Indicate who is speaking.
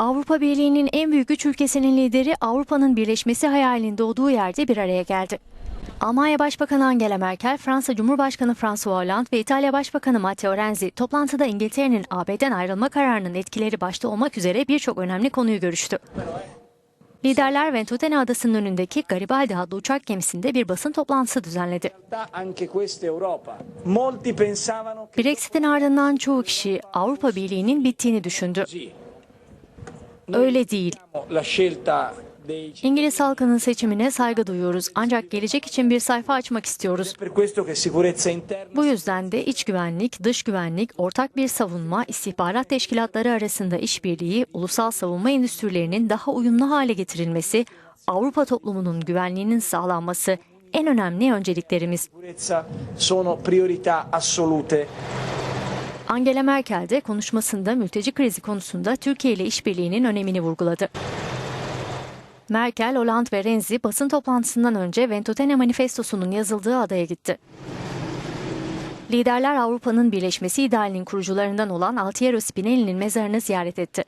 Speaker 1: Avrupa Birliği'nin en büyük üç ülkesinin lideri Avrupa'nın birleşmesi hayalinde olduğu yerde bir araya geldi. Almanya Başbakanı Angela Merkel, Fransa Cumhurbaşkanı François Hollande ve İtalya Başbakanı Matteo Renzi toplantıda İngiltere'nin AB'den ayrılma kararının etkileri başta olmak üzere birçok önemli konuyu görüştü. Liderler Ventotene Adası'nın önündeki Garibaldi adlı uçak gemisinde bir basın toplantısı düzenledi. Brexit'in ardından çoğu kişi Avrupa Birliği'nin bittiğini düşündü. Öyle değil. İngiliz halkının seçimine saygı duyuyoruz ancak gelecek için bir sayfa açmak istiyoruz. Bu yüzden de iç güvenlik, dış güvenlik, ortak bir savunma, istihbarat teşkilatları arasında işbirliği, ulusal savunma endüstrilerinin daha uyumlu hale getirilmesi, Avrupa toplumunun güvenliğinin sağlanması en önemli önceliklerimiz. Angela Merkel de konuşmasında mülteci krizi konusunda Türkiye ile işbirliğinin önemini vurguladı. Merkel, Hollande ve Renzi basın toplantısından önce Ventotene Manifestosu'nun yazıldığı adaya gitti. Liderler Avrupa'nın birleşmesi idealinin kurucularından olan Altiero Spinelli'nin mezarını ziyaret etti.